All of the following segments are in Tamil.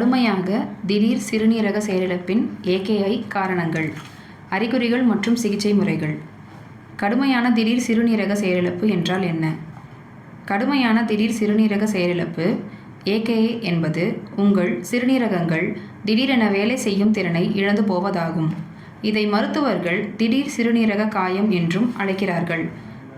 கடுமையாக திடீர் சிறுநீரக செயலிழப்பின் ஏகேஐ காரணங்கள் அறிகுறிகள் மற்றும் சிகிச்சை முறைகள். கடுமையான திடீர் சிறுநீரக செயலிழப்பு என்றால் என்ன? கடுமையான திடீர் சிறுநீரக செயலிழப்பு ஏகேஐ என்பது உங்கள் சிறுநீரகங்கள் திடீரென வேலை செய்யும் திறனை இழந்து போவதாகும். இதை மருத்துவர்கள் திடீர் சிறுநீரக காயம் என்றும் அழைக்கிறார்கள்.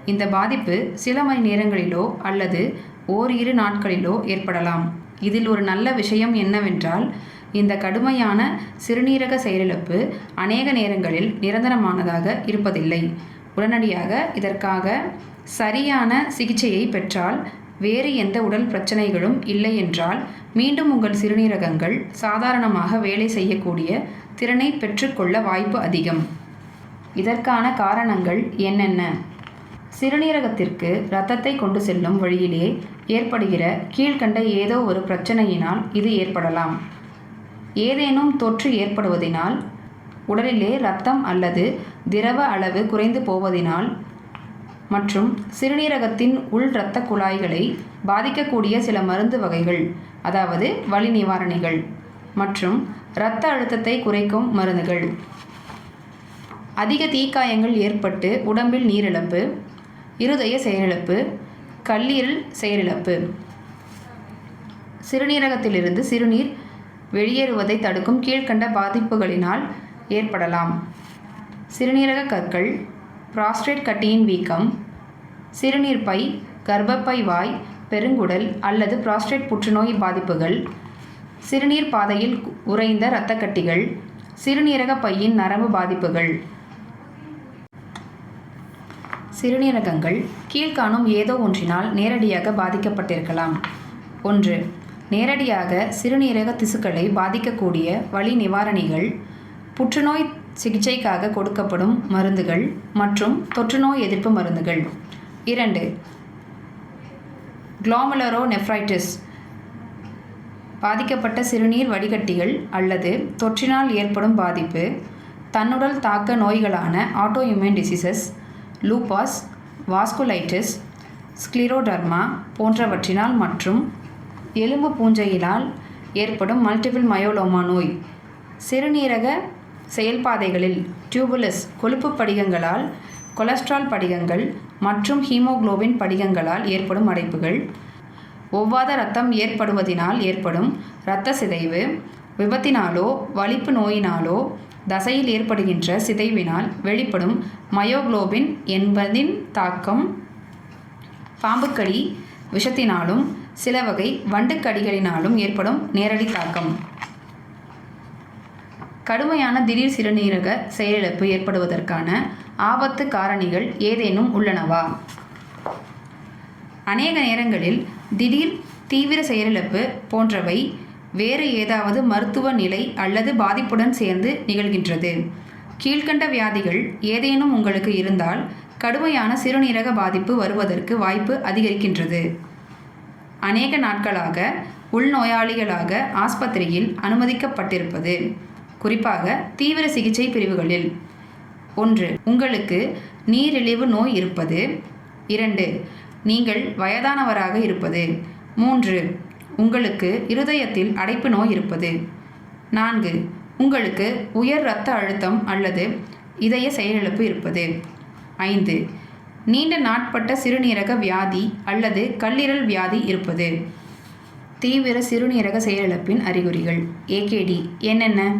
இந்த பாதிப்பு சில மணி நேரங்களிலோ அல்லது ஓரிரு நாட்களிலோ ஏற்படலாம். இதில் ஒரு நல்ல விஷயம் என்னவென்றால் இந்த கடுமையான சிறுநீரக செயலிழப்பு அநேக நேரங்களில் நிரந்தரமானதாக இருப்பதில்லை. உடனடியாக இதற்காக சரியான சிகிச்சையை பெற்றால் வேறு எந்த உடல் பிரச்சனைகளும் இல்லை என்றால் மீண்டும் உங்கள் சிறுநீரகங்கள் சாதாரணமாக வேலை செய்யக்கூடிய திறனை பெற்றுக்கொள்ள வாய்ப்பு அதிகம். இதற்கான காரணங்கள் என்னென்ன? சிறுநீரகத்திற்கு இரத்தத்தை கொண்டு செல்லும் வழியிலே ஏற்படுகிற கீழ்கண்ட ஏதோ ஒரு பிரச்சனையினால் இது ஏற்படலாம். ஏதேனும் தொற்று ஏற்படுவதினால் உடலிலே இரத்தம் அல்லது திரவ அளவு குறைந்து போவதினால் மற்றும் சிறுநீரகத்தின் உள் இரத்த குழாய்களை பாதிக்கக்கூடிய சில மருந்து வகைகள் அதாவது வலி நிவாரணிகள் மற்றும் இரத்த அழுத்தத்தை குறைக்கும் மருந்துகள். அதிக தீக்காயங்கள் ஏற்பட்டு உடம்பில் நீரிழப்பு இருதய செயலிழப்பு கல்லீரல் செயலிழப்பு. சிறுநீரகத்திலிருந்து சிறுநீர் வெளியேறுவதை தடுக்கும் கீழ்கண்ட பாதிப்புகளினால் ஏற்படலாம். சிறுநீரக கற்கள் புராஸ்டேட் கட்டியின் வீக்கம் சிறுநீர் பை கர்ப்பப்பை வாய் பெருங்குடல் அல்லது புராஸ்டேட் புற்றுநோய் பாதிப்புகள் சிறுநீர் பாதையில் உறைந்த இரத்தக்கட்டிகள் சிறுநீரக பையின் நரம்பு பாதிப்புகள். சிறுநீரகங்கள் கீழ்காணும் ஏதோ ஒன்றினால் நேரடியாக பாதிக்கப்பட்டிருக்கலாம். ஒன்று நேரடியாக சிறுநீரக திசுக்களை பாதிக்கக்கூடிய வழி நிவாரணிகள் புற்றுநோய் சிகிச்சைக்காக கொடுக்கப்படும் மருந்துகள் மற்றும் தொற்றுநோய் எதிர்ப்பு மருந்துகள். இரண்டு குளோமலரோ நெஃப்ரைட்டிஸ் பாதிக்கப்பட்ட சிறுநீர் வடிகட்டிகள் அல்லது தொற்றினால் ஏற்படும் பாதிப்பு தன்னுடல் தாக்க நோய்களான auto immune diseases lupus vasculitis scleroderma போன்றவற்றினால் மற்றும் எலும்பு பூஞ்சையினால் ஏற்படும் மல்டிபிள் மயோலோமா நோய். சிறுநீரக செயல்பாதைகளில் டியூபுலஸ் கொழுப்பு படிகங்களால் கொலஸ்ட்ரால் படிகங்கள் மற்றும் ஹீமோகுளோபின் படிகங்களால் ஏற்படும் அடைப்புகள். ஒவ்வாத இரத்தம் ஏற்படுவதினால் ஏற்படும் இரத்த சிதைவு விபத்தினாலோ வலிப்பு நோயினாலோ தசையில் ஏற்படுகின்ற சிதைவினால் வெளிப்படும் மயோகுளோபின் என்பதின் தாக்கம் பாம்புக்கடி விஷத்தினாலும் சில வகை வண்டுக்கடிகளினாலும் ஏற்படும் நேரடி தாக்கம். கடுமையான திடீர் சிறுநீரக செயலிழப்பு ஏற்படுவதற்கான ஆபத்து காரணிகள் ஏதேனும் உள்ளனவா? அநேக நேரங்களில் திடீர் தீவிர செயலிழப்பு போன்றவை வேறு ஏதாவது மருத்துவ நிலை அல்லது பாதிப்புடன் சேர்ந்து நிகழ்கின்றது. கீழ்கண்ட வியாதிகள் ஏதேனும் உங்களுக்கு இருந்தால் கடுமையான சிறுநீரக பாதிப்பு வருவதற்கு வாய்ப்பு அதிகரிக்கின்றது. அநேக நாட்களாக உள்நோயாளிகளாக ஆஸ்பத்திரியில் அனுமதிக்கப்பட்டிருப்பது குறிப்பாக தீவிர சிகிச்சை பிரிவுகளில். ஒன்று உங்களுக்கு நீரிழிவு நோய் இருப்பது. இரண்டு நீங்கள் வயதானவராக இருப்பது. மூன்று உங்களுக்கு இருதயத்தில் அடைப்பு நோய் இருப்பது. நான்கு உங்களுக்கு உயர் இரத்த அழுத்தம் அல்லது இதய செயலிழப்பு இருப்பது. ஐந்து நீண்ட நாட்பட்ட சிறுநீரக வியாதி அல்லது கல்லீரல் வியாதி இருப்பது. தீவிர சிறுநீரக செயலிழப்பின் அறிகுறிகள். ஏகேடி என்னென்ன?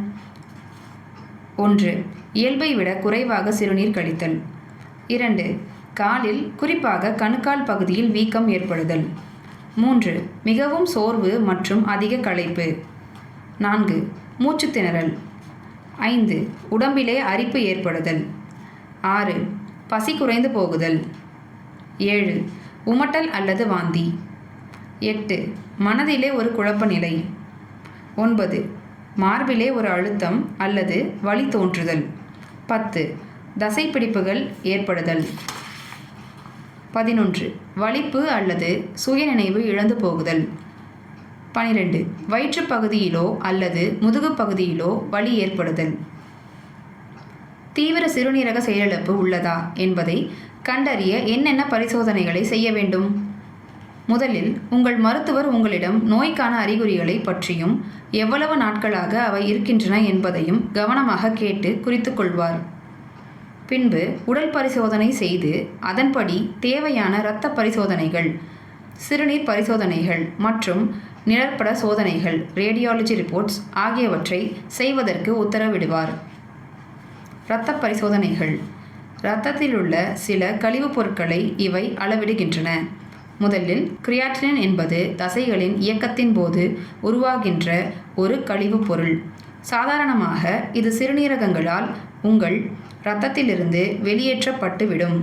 ஒன்று இயல்பை விட குறைவாக சிறுநீர் கழித்தல். இரண்டு காலில் குறிப்பாக கணுக்கால் பகுதியில் வீக்கம் ஏற்படுதல். மூன்று மிகவும் சோர்வு மற்றும் அதிக களைப்பு. நான்கு மூச்சு திணறல். ஐந்து உடம்பிலே அரிப்பு ஏற்படுதல். ஆறு பசி குறைந்து போகுதல். ஏழு உமட்டல் அல்லது வாந்தி. எட்டு மனதிலே ஒரு குழப்ப நிலை ஒன்பது மார்பிலே ஒரு அழுத்தம் அல்லது வலி தோன்றுதல். பத்து தசைப்பிடிப்புகள் ஏற்படுதல். பதினொன்று. வலிப்பு அல்லது சுயநினைவு இழந்து போகுதல். பனிரெண்டு. வயிற்றுப் பகுதியிலோ அல்லது முதுகு பகுதியிலோ வலி ஏற்படுதல். தீவிர சிறுநீரக செயலிழப்பு உள்ளதா என்பதை கண்டறிய என்னென்ன பரிசோதனைகளை செய்ய வேண்டும்? முதலில் உங்கள் மருத்துவர் உங்களிடம் நோய்க்கான அறிகுறிகளை பற்றியும் எவ்வளவு நாட்களாக அவை இருக்கின்றன என்பதையும் கவனமாக கேட்டு குறித்துக்கொள்வார் பின்பு உடல் பரிசோதனை செய்து அதன்படி தேவையான இரத்த பரிசோதனைகள் சிறுநீர் பரிசோதனைகள் மற்றும் நிழற்பட சோதனைகள் ரேடியாலஜி ரிப்போர்ட்ஸ் ஆகியவற்றை செய்வதற்கு உத்தரவிடுவார். இரத்த பரிசோதனைகள். இரத்தத்தில் உள்ள சில கழிவுப் பொருட்களை இவை அளவிடுகின்றன. முதலில் கிரியாட்டினின் என்பது தசைகளின் இயக்கத்தின் போது உருவாகின்ற ஒரு கழிவுப் பொருள். சாதாரணமாக இது சிறுநீரகங்களால் உங்கள் இரத்தத்திலிருந்து வெளியேற்றப்பட்டுவிடும்.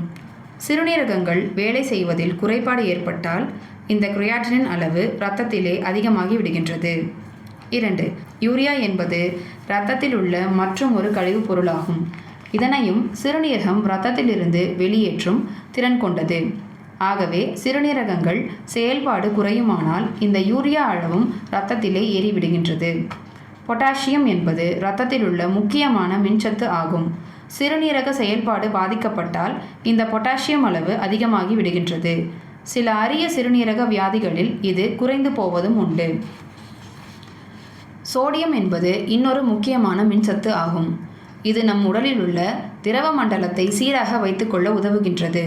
சிறுநீரகங்கள் வேலை செய்வதில் குறைபாடு ஏற்பட்டால் இந்த குரியாட்டினின் அளவு இரத்தத்திலே அதிகமாகி விடுகின்றது இரண்டு யூரியா என்பது இரத்தத்தில் உள்ள மற்றும் ஒரு கழிவுப் பொருளாகும் இதனையும் சிறுநீரகம் இரத்தத்திலிருந்து வெளியேற்றும் திறன் கொண்டது. ஆகவே சிறுநீரகங்கள் செயல்பாடு குறையுமானால் இந்த யூரியா அளவும் இரத்தத்திலே ஏறிவிடுகின்றது. பொட்டாசியம் என்பது இரத்தத்தில் உள்ள முக்கியமான மின்சத்து ஆகும். சிறுநீரக செயல்பாடு பாதிக்கப்பட்டால் இந்த பொட்டாசியம் அளவு அதிகமாகி விடுகின்றது. சில அரிய சிறுநீரக வியாதிகளில் இது குறைந்து போவதும் உண்டு. சோடியம் என்பது இன்னொரு முக்கியமான மின்சத்து ஆகும். இது நம் உடலில் உள்ள திரவ மண்டலத்தை சீராக வைத்துக்கொள்ள உதவுகின்றது.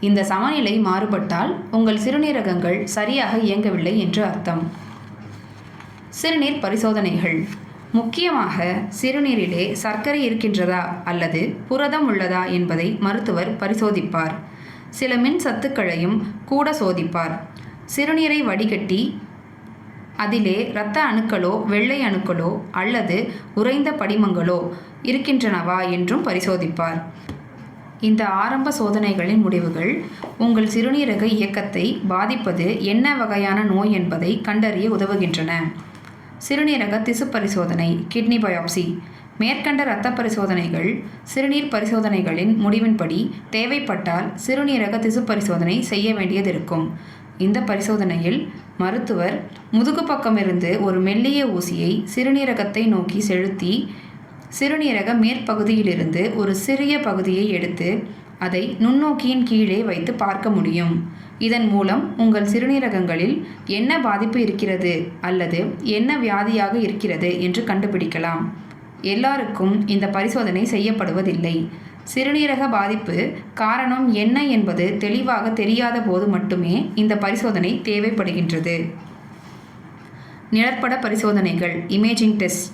இந்த சமநிலை மாறுபட்டால் உங்கள் சிறுநீரகங்கள் சரியாக இயங்கவில்லை என்று அர்த்தம். சிறுநீர் பரிசோதனைகள். முக்கியமாக சிறுநீரிலே சர்க்கரை இருக்கின்றதா அல்லது புரதம் உள்ளதா என்பதை மருத்துவர் பரிசோதிப்பார். சில மின் சத்துக்களையும் கூட சோதிப்பார். சிறுநீரை வடிகட்டி அதிலே இரத்த அணுக்களோ வெள்ளை அணுக்களோ அல்லது உறைந்த படிமங்களோ இருக்கின்றனவா என்றும் பரிசோதிப்பார். இந்த ஆரம்ப சோதனைகளின் முடிவுகள் உங்கள் சிறுநீரக இயக்கத்தை பாதிப்பது என்ன வகையான நோய் என்பதை கண்டறிய உதவுகின்றன. சிறுநீரக திசு பரிசோதனை கிட்னி பயாப்சி மேற்கண்ட இரத்த பரிசோதனைகள் சிறுநீர் பரிசோதனைகளின் முடிவின்படி தேவைப்பட்டால் சிறுநீரக திசு பரிசோதனை செய்ய வேண்டியதிருக்கும். இந்த பரிசோதனையில் மருத்துவர் முதுகு பக்கமிருந்து ஒரு மெல்லிய ஊசியை சிறுநீரகத்தை நோக்கி செலுத்தி சிறுநீரக மேற்பகுதியிலிருந்து ஒரு சிறிய பகுதியை எடுத்து அதை நுண்ணோக்கியின் கீழே வைத்து பார்க்க முடியும். இதன் மூலம் உங்கள் சிறுநீரகங்களில் என்ன பாதிப்பு இருக்கிறது அல்லது என்ன வியாதியாக இருக்கிறது என்று கண்டுபிடிக்கலாம். எல்லாருக்கும் இந்த பரிசோதனை செய்யப்படுவதில்லை. சிறுநீரக பாதிப்பு காரணம் என்ன என்பது தெளிவாக தெரியாத போது மட்டுமே இந்த பரிசோதனை தேவைப்படுகின்றது. நிழற்பட பரிசோதனைகள் இமேஜிங் டெஸ்ட்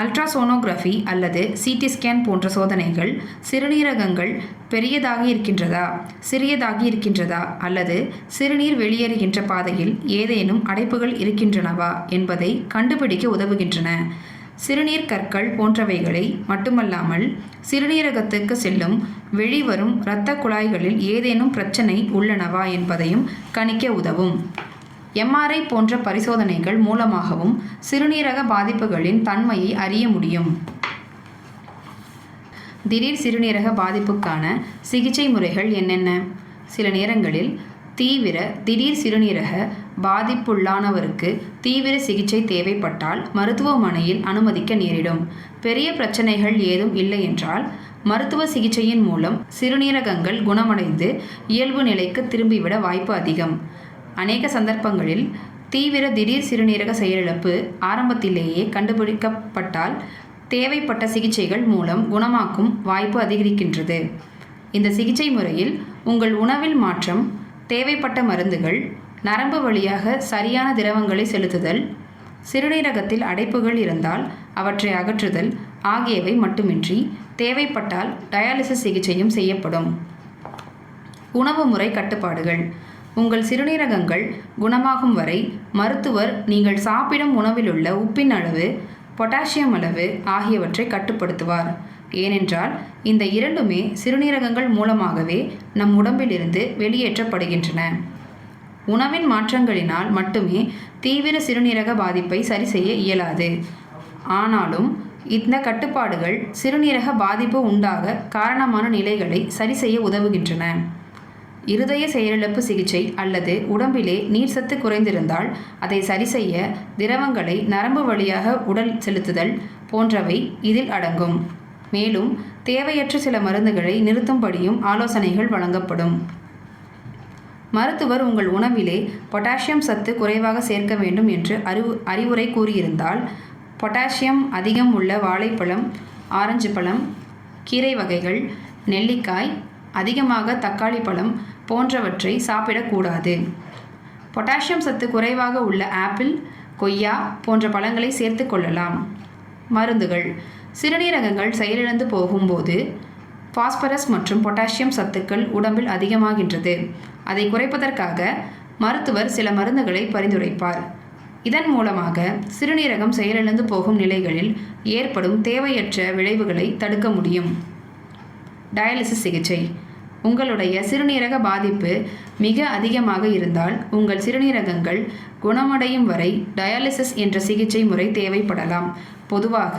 அல்ட்ராசோனோகிராஃபி அல்லது சிடி ஸ்கேன் போன்ற சோதனைகள் சிறுநீரகங்கள் பெரியதாக இருக்கின்றதா சிறியதாகி இருக்கின்றதா அல்லது சிறுநீர் வெளியேறுகின்ற பாதையில் ஏதேனும் அடைப்புகள் இருக்கின்றனவா என்பதை கண்டுபிடிக்க உதவுகின்றன. சிறுநீர் கற்கள் போன்றவைகளை மட்டுமல்லாமல் சிறுநீரகத்துக்கு செல்லும் வெளிவரும் இரத்த குழாய்களில் ஏதேனும் பிரச்சனை உள்ளனவா என்பதையும் கணிக்க உதவும். எம்ஆர்ஐ போன்ற பரிசோதனைகள் மூலமாகவும் சிறுநீரக பாதிப்புகளின் தன்மையை அறிய முடியும். திடீர் சிறுநீரக பாதிப்புக்கான சிகிச்சை முறைகள் என்னென்ன? சில நேரங்களில் தீவிர திடீர் சிறுநீரக பாதிப்புள்ளானவருக்கு தீவிர சிகிச்சை தேவைப்பட்டால் மருத்துவமனையில் அனுமதிக்க நேரிடும். பெரிய பிரச்சனைகள் ஏதும் இல்லை என்றால் மருத்துவ சிகிச்சையின் மூலம் சிறுநீரகங்கள் குணமடைந்து இயல்பு நிலைக்கு திரும்பிவிட வாய்ப்பு அதிகம். அநேக சந்தர்ப்பங்களில் தீவிர திடீர் சிறுநீரக செயலிழப்பு ஆரம்பத்திலேயே கண்டுபிடிக்கப்பட்டால் தேவைப்பட்ட சிகிச்சைகள் மூலம் குணமாக்கும் வாய்ப்பு அதிகரிக்கின்றது. இந்த சிகிச்சை முறையில் உங்கள் உணவில் மாற்றம் தேவைப்பட்ட மருந்துகள் நரம்பு வழியாக சரியான திரவங்களை செலுத்துதல் சிறுநீரகத்தில் அடைப்புகள் இருந்தால் அவற்றை அகற்றுதல் ஆகியவை மட்டுமின்றி தேவைப்பட்டால் டயாலிசிஸ் சிகிச்சையும் செய்யப்படும். உணவு முறை கட்டுப்பாடுகள். உங்கள் சிறுநீரகங்கள் குணமாகும் வரை மருத்துவர் நீங்கள் சாப்பிடும் உணவிலுள்ள உப்பின் அளவு பொட்டாசியம் அளவு ஆகியவற்றை கட்டுப்படுத்துவார். ஏனென்றால் இந்த இரண்டுமே சிறுநீரகங்கள் மூலமாகவே நம் உடம்பிலிருந்து வெளியேற்றப்படுகின்றன. உணவின் மாற்றங்களினால் மட்டுமே தீவிர சிறுநீரக பாதிப்பை சரி செய்ய இயலாது. ஆனாலும் இந்த கட்டுப்பாடுகள் சிறுநீரக பாதிப்பு உண்டாக காரணமான நிலைகளை சரி செய்ய உதவுகின்றன. இருதய செயலிழப்பு சிகிச்சை அல்லது உடம்பிலே நீர் சத்து குறைந்திருந்தால் அதை சரிசெய்ய திரவங்களை நரம்பு வழியாக உடல் செலுத்துதல் போன்றவை இதில் அடங்கும். மேலும் தேவையற்ற சில மருந்துகளை நிறுத்தும்படியும் ஆலோசனைகள் வழங்கப்படும். மருத்துவர் உங்கள் உணவிலே பொட்டாசியம் சத்து குறைவாக சேர்க்க வேண்டும் என்று அறிவு அறிவுரை கூறியிருந்தால் பொட்டாசியம் அதிகம் உள்ள வாழைப்பழம் ஆரஞ்சு பழம் கீரை வகைகள் நெல்லிக்காய் அதிகமாக தக்காளி பழம் போன்றவற்றை சாப்பிடக்கூடாது. பொட்டாசியம் சத்து குறைவாக உள்ள ஆப்பிள் கொய்யா போன்ற பழங்களை சேர்த்து கொள்ளலாம். மருந்துகள். சிறுநீரகங்கள் செயலிழந்து போகும்போது பாஸ்பரஸ் மற்றும் பொட்டாசியம் சத்துக்கள் உடம்பில் அதிகமாகின்றது. அதை குறைப்பதற்காக மருத்துவர் சில மருந்துகளை பரிந்துரைப்பார். இதன் மூலமாக சிறுநீரகம் செயலிழந்து போகும் நிலைகளில் ஏற்படும் தேவையற்ற விளைவுகளை தடுக்க முடியும். டயாலிசிஸ் சிகிச்சை. உங்களுடைய சிறுநீரக பாதிப்பு மிக அதிகமாக இருந்தால் உங்கள் சிறுநீரகங்கள் குணமடையும் வரை டயாலிசிஸ் என்ற சிகிச்சை முறை தேவைப்படலாம். பொதுவாக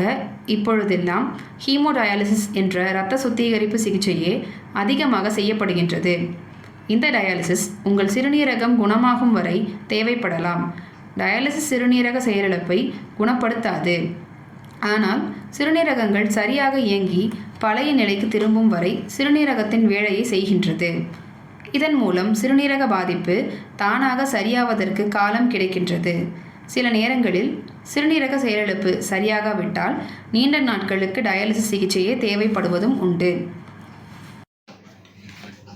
இப்பொழுதெல்லாம் ஹீமோடயாலிசிஸ் என்ற இரத்த சுத்திகரிப்பு சிகிச்சையே அதிகமாக செய்யப்படுகின்றது. இந்த டயாலிசிஸ் உங்கள் சிறுநீரகம் குணமாகும் வரை தேவைப்படலாம். டயாலிசிஸ் சிறுநீரக செயலிழப்பை குணப்படுத்தாது. ஆனால் சிறுநீரகங்கள் சரியாக இயங்கி பழைய நிலைக்கு திரும்பும் வரை சிறுநீரகத்தின் வேலையை செய்கின்றது. இதன் மூலம் சிறுநீரக பாதிப்பு தானாக சரியாவதற்கு காலம் கிடைக்கின்றது. சில நேரங்களில் சிறுநீரக செயலிழப்பு சரியாகாவிட்டால் நீண்ட நாட்களுக்கு டயாலிசிஸ் சிகிச்சையே தேவைப்படுவதும் உண்டு.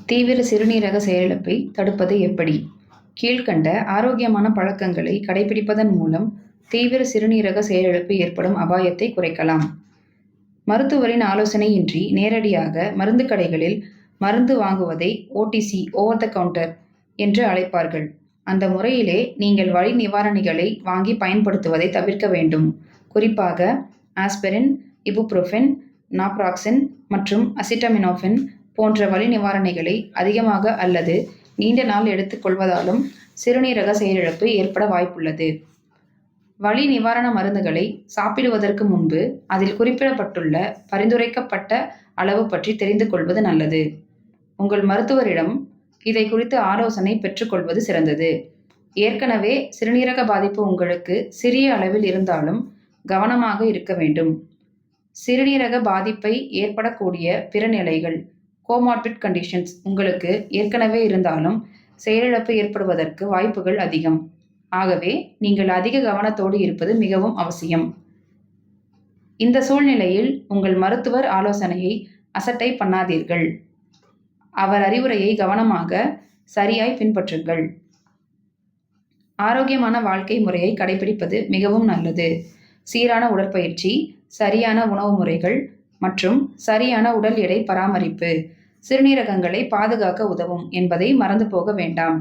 தீவிர சிறுநீரக செயலிழப்பை தடுப்பது எப்படி? கீழ்கண்ட ஆரோக்கியமான பழக்கங்களை கடைபிடிப்பதன் மூலம் தீவிர சிறுநீரக செயலிழப்பு ஏற்படும் அபாயத்தை குறைக்கலாம். மருத்துவரின் ஆலோசனையின்றி நேரடியாக மருந்து கடைகளில் மருந்து வாங்குவதை ஓடிசி ஓவர் த கவுண்டர் என்று அழைப்பார்கள். அந்த முறையிலே நீங்கள் வழி நிவாரணிகளை வாங்கி பயன்படுத்துவதை தவிர்க்க வேண்டும். குறிப்பாக ஆஸ்பிரின் இபுப்ரோஃபென் நாப்ராக்சின் மற்றும் அசிட்டமினோஃபென் போன்ற வலி நிவாரணிகளை அதிகமாக அல்லது நீண்ட நாள் எடுத்துக்கொள்வதாலும் சிறுநீரக செயலிழப்பு ஏற்பட வாய்ப்புள்ளது. வலி நிவாரண மருந்துகளை சாப்பிடுவதற்கு முன்பு அதில் குறிப்பிடப்பட்டுள்ள பரிந்துரைக்கப்பட்ட அளவு பற்றி தெரிந்து கொள்வது நல்லது. உங்கள் மருத்துவரிடம் இதை குறித்து ஆலோசனை பெற்றுக்கொள்வது சிறந்தது. ஏற்கனவே சிறுநீரக பாதிப்பு உங்களுக்கு சிறிய அளவில் இருந்தாலும் கவனமாக இருக்க வேண்டும். சிறுநீரக பாதிப்பை ஏற்படக்கூடிய பிற நிலைகள் கோமார்பிட் கண்டிஷன்ஸ் உங்களுக்கு ஏற்கனவே இருந்தாலும் செயலிழப்பு ஏற்படுவதற்கு வாய்ப்புகள் அதிகம். ஆகவே நீங்கள் அதிக கவனத்தோடு இருப்பது மிகவும் அவசியம். இந்த சூழ்நிலையில் உங்கள் மருத்துவர் ஆலோசனையை அசட்டை பண்ணாதீர்கள். அவர் அறிவுரையை கவனமாக சரியாய் பின்பற்றுங்கள். ஆரோக்கியமான வாழ்க்கை முறையை கடைபிடிப்பது மிகவும் நல்லது. சீரான உடற்பயிற்சி சரியான உணவு முறைகள் மற்றும் சரியான உடல் எடை பராமரிப்பு சிறுநீரகங்களை பாதுகாக்க உதவும் என்பதை மறந்து போக வேண்டாம்.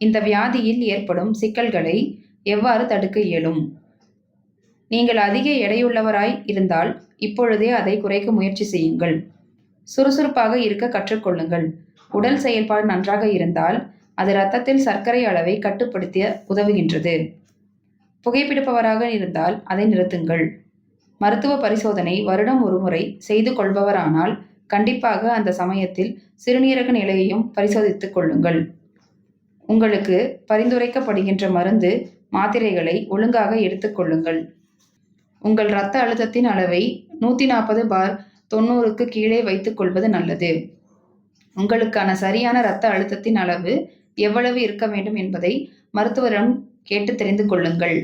இந்த வியாதியில் ஏற்படும் சிக்கல்களை எவ்வாறு தடுக்க இயலும்? நீங்கள் அதிக எடையுள்ளவராய் இருந்தால் இப்பொழுதே அதை குறைக்க முயற்சி செய்யுங்கள். சுறுசுறுப்பாக இருக்க கற்றுக்கொள்ளுங்கள். உடல் செயல்பாடு நன்றாக இருந்தால் அது இரத்தத்தில் சர்க்கரை அளவை கட்டுப்படுத்த உதவுகின்றது. புகைப்பிடிப்பவராக இருந்தால் அதை நிறுத்துங்கள். மருத்துவ பரிசோதனை வருடம் ஒருமுறை செய்து கொள்பவரானால் கண்டிப்பாக அந்த சமயத்தில் சிறுநீரக நிலையையும் பரிசோதித்துக் கொள்ளுங்கள். உங்களுக்கு பரிந்துரைக்கப்படுகின்ற மருந்து மாத்திரைகளை ஒழுங்காக எடுத்துக்கொள்ளுங்கள் உங்கள் இரத்த அழுத்தத்தின் அளவை நூற்றி நாற்பது பார் தொண்ணூறுக்கு கீழே வைத்துக்கொள்வது நல்லது. உங்களுக்கான சரியான இரத்த அழுத்தத்தின் அளவு எவ்வளவு இருக்க வேண்டும் என்பதை மருத்துவரிடம் கேட்டு தெரிந்து கொள்ளுங்கள்.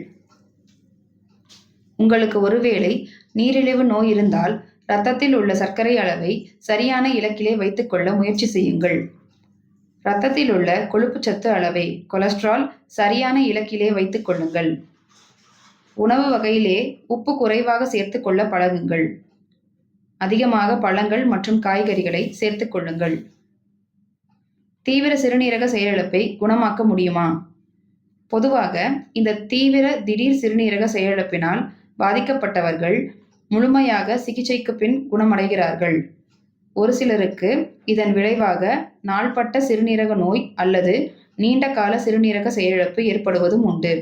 உங்களுக்கு ஒருவேளை நீரிழிவு நோய் இருந்தால் இரத்தத்தில் உள்ள சர்க்கரை அளவை சரியான இலக்கிலே வைத்துக்கொள்ள முயற்சி செய்யுங்கள். இரத்தத்தில் உள்ள கொழுப்புச்சத்து அளவை கொலஸ்ட்ரால் சரியான இலக்கிலே வைத்துக் கொள்ளுங்கள். உணவு வகையிலே உப்பு குறைவாக சேர்த்து கொள்ள பழகுங்கள். அதிகமாக பழங்கள் மற்றும் காய்கறிகளை சேர்த்துக் கொள்ளுங்கள். தீவிர சிறுநீரக செயலிழப்பை குணமாக்க முடியுமா? பொதுவாக இந்த தீவிர திடீர் சிறுநீரக செயலிழப்பினால் பாதிக்கப்பட்டவர்கள் முழுமையாக சிகிச்சைக்கு பின் குணமடைகிறார்கள். ஒரு சிலருக்கு இதன் விளைவாக நாள்பட்ட சிறுநீரக நோய் அல்லது நீண்ட கால சிறுநீரக செயலிழப்பு ஏற்படுவதும் உண்டு.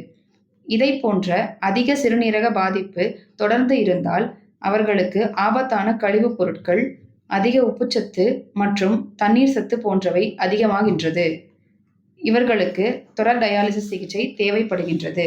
இதை போன்ற அதிக சிறுநீரக பாதிப்பு தொடர்ந்து இருந்தால் அவர்களுக்கு ஆபத்தான கழிவுப் பொருட்கள் அதிக உப்புச்சத்து மற்றும் தண்ணீர் சத்து போன்றவை அதிகமாகின்றது. இவர்களுக்கு தொடர் டயாலிசிஸ் சிகிச்சை தேவைப்படுகின்றது.